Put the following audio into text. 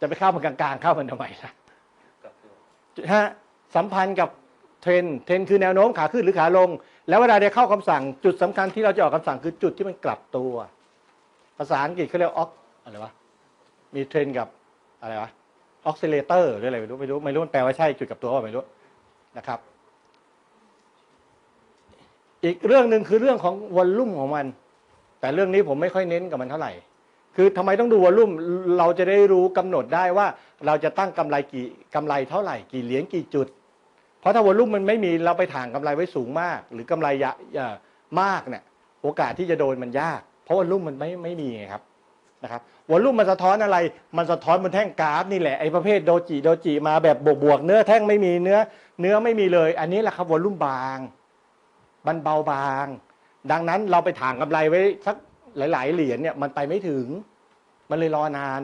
จะไปเข้ามันกลางๆ เข้ามันทำไมล่ะฮะสัมพันธ์กับเทรนเทรนคือแนวโน้มขาขึ้นหรือขาลง แล้วเวลาได้เข้าคำสั่งจุดสำคัญที่เราจะออกคำสั่งคือจุดที่มันกลับตัว ภาษาอังกฤษเขาเรียกออกอะไรวะมีเทรนกับอะไรวะออกซิเลเตอร์หรืออะไรไม่รู้ไม่รู้ไม่รู้มันแปลว่าใช่จุดกลับตัวว่าไม่รู้นะครับ อีกเรื่องหนึ่งคือเรื่องของวอลลุ่มของมัน แต่เรื่องนี้ผมไม่ค่อยเน้นกับมันเท่าไหร่ คือทำไมต้องดูวอลลุ่มเราจะได้รู้กำหนดได้ว่า เราจะตั้งกำไรกี่กำไรเท่าไหร่กี่เหรียญกี่จุด เพราะถ้าวอลลุ่มมันไม่มีเราไปถ่างกำไรไว้สูงมาก หรือกำไรยะเอ่อมากเนี่ยโอกาสที่จะโดนมันยาก เพราะวอลลุ่มมันไม่ไม่มีไงครับนะครับวอลลุ่มมันสะท้อนอะไรมันสะท้อนบนแท่งกราฟนี่แหละไอ้ประเภทโดจิโดจิมาแบบบวกๆเนื้อแท่งไม่มีเนื้อ เนื้อไม่มีเลย อันนี้แหละครับวอลลุ่มบางมันเบาบาง ดังนั้นเราไปถ่างกำไรไว้สัก หลาย ๆ เหรียญเนี่ยมันไปไม่ถึง มันเลยรอนาน